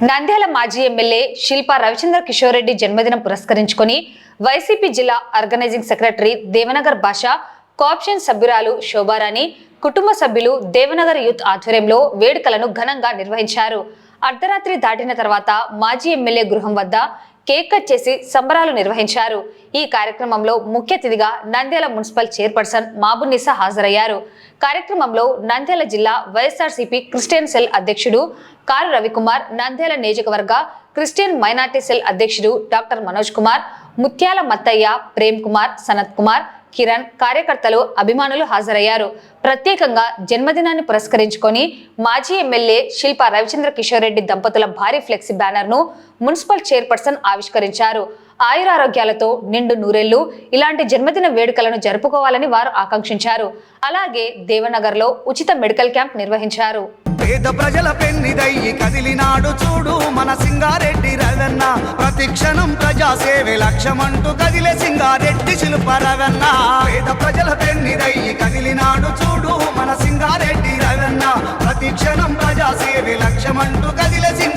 నంద్యాల మాజీ ఎమ్మెల్యే శిల్పా రవిచంద్ర కిషోర్ రెడ్డి జన్మదినం పురస్కరించుకొని వైసీపీ జిల్లా ఆర్గనైజింగ్ సెక్రటరీ దేవనగర్ భాష కోఆప్షన్ సభ్యురాలు శోభారాణి కుటుంబ సభ్యులు దేవనగర్ యూత్ ఆధ్వర్యంలో వేడుకలను ఘనంగా నిర్వహించారు. అర్ధరాత్రి దాటిన తర్వాత మాజీ ఎమ్మెల్యే గృహం వద్ద కేక్ కట్ చేసి సంబరాలు నిర్వహించారు. ఈ కార్యక్రమంలో ముఖ్య అతిథిగా నంద్యాల మున్సిపల్ చైర్పర్సన్ మాబునిసా హాజరయ్యారు. కార్యక్రమంలో నంద్యాల జిల్లా వైఎస్ఆర్సీపీ క్రిస్టియన్ సెల్ అధ్యక్షుడు కారు రవికుమార్ నంద్యాల నియోజకవర్గ క్రిస్టియన్ మైనార్టీ సెల్ అధ్యక్షుడు డాక్టర్ మనోజ్ కుమార్ ముత్యాల మత్తయ్య ప్రేమ్ కుమార్ సనత్ కుమార్ కిరణ్ కార్యకర్తలు అభిమానులు హాజరయ్యారు. ప్రత్యేకంగా జన్మదినాన్ని పురస్కరించుకొని మాజీ ఎమ్మెల్యే శిల్ప రవిచంద్ర కిషోర్ రెడ్డి దంపతుల భారీ ఫ్లెక్సీ బ్యానర్ను మున్సిపల్ చైర్పర్సన్ ఆవిష్కరించారు. ఆయురారోగ్యాలతో నిండు నూరెళ్ళు ఇలాంటి జన్మదిన వేడుకలను జరుపుకోవాలని వారు ఆకాంక్షించారు. అలాగే దేవనగర్లో ఉచిత మెడికల్ క్యాంప్ నిర్వహించారు. పేద ప్రజల పెన్నిదయ్యి కదిలినాడు చూడు మన సింగారెడ్డి. ప్రతి క్షణం ప్రజాసేవే లక్ష్యమంటూ కదిలే సింగారెడ్డి శిల్పరవన్న. పేద ప్రజల పెన్నిరయ్యి కదిలినాడు చూడు మన సింగారెడ్డి రవన్న. ప్రతి క్షణం ప్రజాసేవే లక్ష్యమంటూ కదిలే సింగారెడ్డి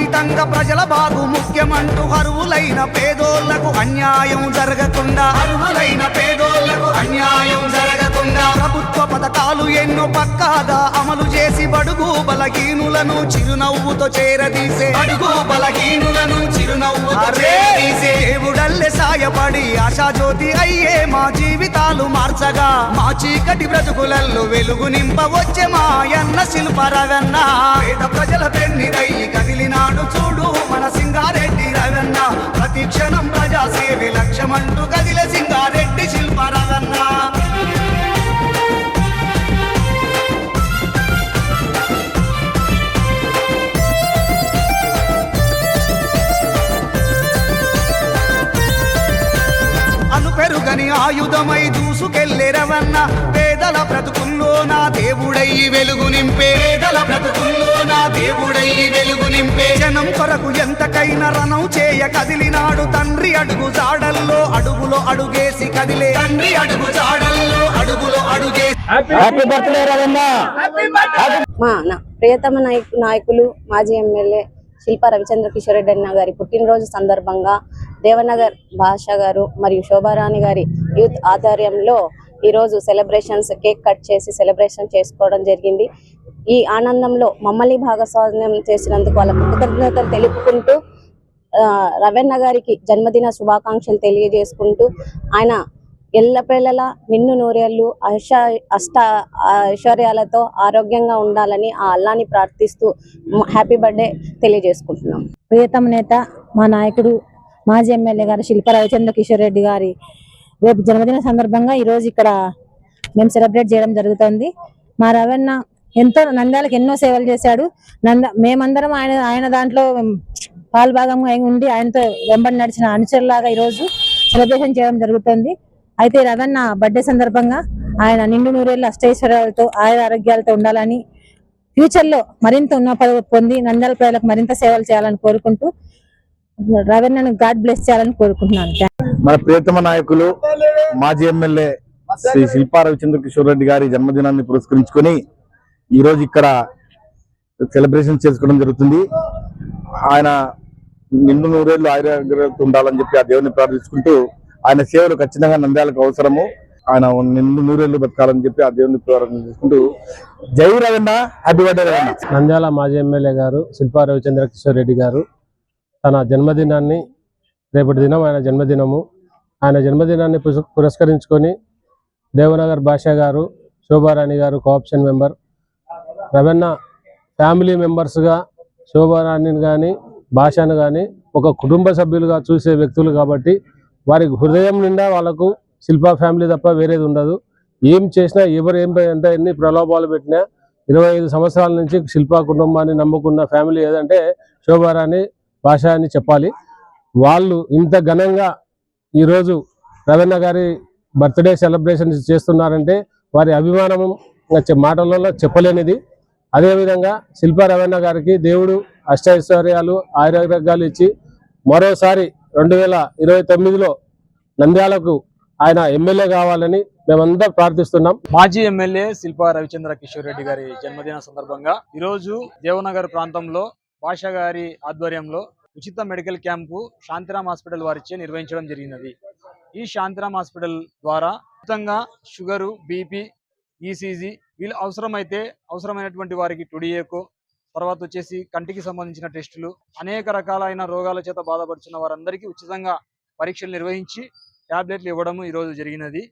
అతీతంగా ప్రజల బాగు ముఖ్యమంటూ అరువులైన పేదోళ్ళకు అన్యాయం జరగకుండా. అర్హులైన పేదోళ్ళకు అన్యాయం జరగకుండా. ప్రభుత్వ పథకాలు ఎన్నో పక్కాగా అమలు చేసి బడుగు బలహీనులను చిరునవ్వుతో చేరదీసే. అడుగు బలహీనులను చిరునవ్వుతో చేరదీసే. సాయపడి ఆశాజ్యోతి అయ్యే మా జీవితాలు మార్చగా. మా చీకటి బ్రతుకులల్లో వెలుగు నింపవచ్చే మాయన్న శిల్పరవన్న పేద ప్రజల పెన్నిరై కదిలినాడు చూడు పెరుగని ఆయుధమై దూసుకెళ్ళెరవన్న పేదల బ్రతుకుల్లో నా దేవుడయ్యి వెలుగు నింపే. పేదల బ్రతుకుల్లో నా దేవుడయ్యి వెలుగు నింపే. జనం కొరకు ఎంతకైనా రణం చేయ కదిలినాడు తండ్రి అడుగు జాడల్లో. అడుగులో అడుగేసి కదిలే. తండ్రి అడుగు జాడల్లో అడుగులో అడుగేసి. హ్యాపీ బర్త్డే మా నా- ప్రియతమ నాయకు నాయకులు మాజీ ఎమ్మెల్యే శిల్ప రవిచంద్ర కిషోరెడ్డి అన్న గారి పుట్టినరోజు సందర్భంగా దేవనగర్ భాష గారు మరియు శోభారాణి గారి యూత్ ఆధ్వర్యంలో ఈరోజు సెలబ్రేషన్స్ కేక్ కట్ చేసి సెలబ్రేషన్ చేసుకోవడం జరిగింది. ఈ ఆనందంలో మమ్మల్ని భాగస్వామ్యం చేసినందుకు వాళ్ళకు కృతజ్ఞతలు తెలుపుకుంటూ రవెన్న గారికి జన్మదిన శుభాకాంక్షలు తెలియజేసుకుంటూ ఆయన ఎల్లపేళలా నిన్ను నూరేళ్ళు అష అష్ట ఐశ్వర్యాలతో ఆరోగ్యంగా ఉండాలని ఆ అల్లాని ప్రార్థిస్తూ హ్యాపీ బర్త్డే తెలియజేసుకుంటున్నాం. ప్రియతమ నేత మా నాయకుడు మాజీ ఎమ్మెల్యే గారు శిల్ప రవిచంద్ర కిషోర్ రెడ్డి గారి రేపు జన్మదిన సందర్భంగా ఈ రోజు ఇక్కడ మేము సెలబ్రేట్ చేయడం జరుగుతుంది. మా రవణ ఎంతో నంద్యాలకు ఎన్నో సేవలు చేశాడు. నంద మేమందరం ఆయన ఆయన దాంట్లో పాల్భాగంగా ఉండి ఆయనతో వెంబడి నడిచిన అనుచరులాగా ఈ రోజు సెలబ్రేషన్ చేయడం జరుగుతుంది. అయితే రవణ బర్త్డే సందర్భంగా ఆయన నిండు నూరేళ్ళ అష్టైశ్వర్యాలతో ఆయుర ఆరోగ్యాలతో ఉండాలని ఫ్యూచర్లో మరింత ఉన్న పదవి పొంది నంద్యాల ప్రజలకు మరింత సేవలు చేయాలని కోరుకుంటూ రవీణను గాడ్ బ్లెస్ చేయాలని కోరుకుంటున్నాను. మన ప్రియతమ నాయకులు మాజీ ఎమ్మెల్యే శ్రీ శిల్పా రవిచంద్ర కిషోర్ రెడ్డి గారి జన్మదినాన్ని పురస్కరించుకొని ఈ రోజు ఇక్కడ సెలబ్రేషన్ చేసుకోవడం జరుగుతుంది. ఆయన నిండు నూరేళ్ళు ఆయుర్వేదంతో ఉండాలని చెప్పి ఆ దేవుని ప్రార్థించుకుంటూ ఆయన సేవలు ఖచ్చితంగా నంద్యాలకు అవసరము. ఆయన నిండు నూరేళ్ళు బతకాలని చెప్పి ఆ దేవుని చేసుకుంటూ జై రవణ హ్యాపీ బర్త్డే రవణ నంద్యాల మాజీ ఎమ్మెల్యే గారు శిల్పా రవిచంద్ర కిషోర్ రెడ్డి గారు తన జన్మదినాన్ని రేపటి దినం ఆయన జన్మదినము. ఆయన జన్మదినాన్ని పురస్కరించుకొని దేవనగర్ భాషా గారు శోభారాణి గారు కోఆప్షన్ మెంబర్. రవణ ఫ్యామిలీ మెంబర్స్గా శోభారాణిని కానీ భాషను కానీ ఒక కుటుంబ సభ్యులుగా చూసే వ్యక్తులు కాబట్టి వారి హృదయం నిండా వాళ్ళకు శిల్పా ఫ్యామిలీ తప్ప వేరేది ఉండదు. ఏం చేసినా ఎవరు ఏం ఎంత ఎన్ని ప్రలోభాలు పెట్టినా ఇరవై ఐదు సంవత్సరాల నుంచి శిల్పా కుటుంబాన్ని నమ్ముకున్న ఫ్యామిలీ ఏదంటే శోభారాణి భాష అని చెప్పాలి. వాళ్ళు ఇంత ఘనంగా ఈరోజు రవీణ గారి బర్త్డే సెలబ్రేషన్ చేస్తున్నారంటే వారి అభిమానం మాటలలో చెప్పలేనిది. అదేవిధంగా శిల్పా రవీణ గారికి దేవుడు అష్టైశ్వర్యాలు ఆరోగ్యాలు ఇచ్చి మరోసారి రెండు వేల ఇరవై తొమ్మిదిలో నంద్యాలకు ఆయన ఎమ్మెల్యే కావాలని మేమందరం ప్రార్థిస్తున్నాం. మాజీ ఎమ్మెల్యే శిల్పా రవిచంద్ర కిషోర్ రెడ్డి గారి జన్మదిన సందర్భంగా ఈరోజు దేవనగర్ ప్రాంతంలో భాషా గారి ఆధ్వర్యంలో ఉచిత మెడికల్ క్యాంపు శాంతిరామ్ హాస్పిటల్ వారిచే నిర్వహించడం జరిగినది. ఈ శాంతిరామ్ హాస్పిటల్ ద్వారా ఉచితంగా షుగరు బీపీ ఈసీజీ వీళ్ళు అవసరమైతే అవసరమైనటువంటి వారికి టుడిఏకో తర్వాత వచ్చేసి కంటికి సంబంధించిన టెస్టులు అనేక రకాలైన రోగాల చేత బాధపడుతున్న వారందరికీ ఉచితంగా పరీక్షలు నిర్వహించి టాబ్లెట్లు ఇవ్వడం ఈరోజు జరిగినది.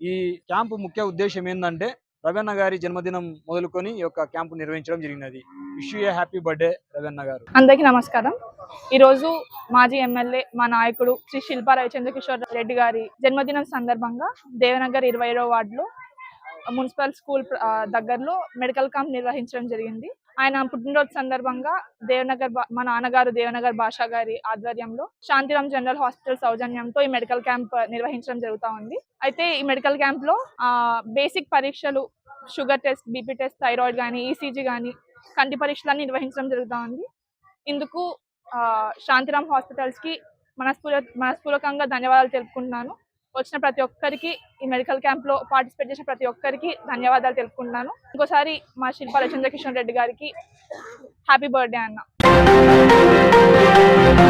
ఈ క్యాంపు ముఖ్య ఉద్దేశం ఏంటంటే రవీణ గారి జన్మదినం మొదలుకొని ఈ యొక్క క్యాంపు నిర్వహించడం జరిగినది. Wish a happy birthday Raveena గారు. అందరికీ నమస్కారం. ఈరోజు మాజీ ఎమ్మెల్యే మా నాయకుడు శ్రీ శిల్పారావు చంద్రకిషోర్ రెడ్డి గారి జన్మదినం సందర్భంగా దేవనగర్ ఇరవై వార్డులో మున్సిపల్ స్కూల్ దగ్గరలో మెడికల్ క్యాంప్ నిర్వహించడం జరిగింది. ఆయన పుట్టినరోజు సందర్భంగా దేవనగర్ మా నాన్నగారు దేవనగర్ భాషా గారి ఆధ్వర్యంలో శాంతిరామ్ జనరల్ హాస్పిటల్ సౌజన్యంతో ఈ మెడికల్ క్యాంప్ నిర్వహించడం జరుగుతూ ఉంది. అయితే ఈ మెడికల్ క్యాంప్లో బేసిక్ పరీక్షలు sugar test BP test thyroid కానీ ఈసీజీ కానీ కంటి పరీక్షలన్నీ నిర్వహించడం జరుగుతూ ఉంది. ఇందుకు ఆ, శాంతిరామ్ హాస్పిటల్స్కి మనస్పూర్వ మనస్పూర్వకంగా ధన్యవాదాలు తెలుపుకుంటున్నాను. వచ్చిన ప్రతి ఒక్కరికి ఈ మెడికల్ క్యాంప్లో పార్టిసిపేట్ చేసిన ప్రతి ఒక్కరికి ధన్యవాదాలు తెలుపుకుంటున్నాను. ఇంకోసారి మా శిల్పాల చంద్రకిషన్ రెడ్డి గారికి హ్యాపీ బర్త్డే అన్న.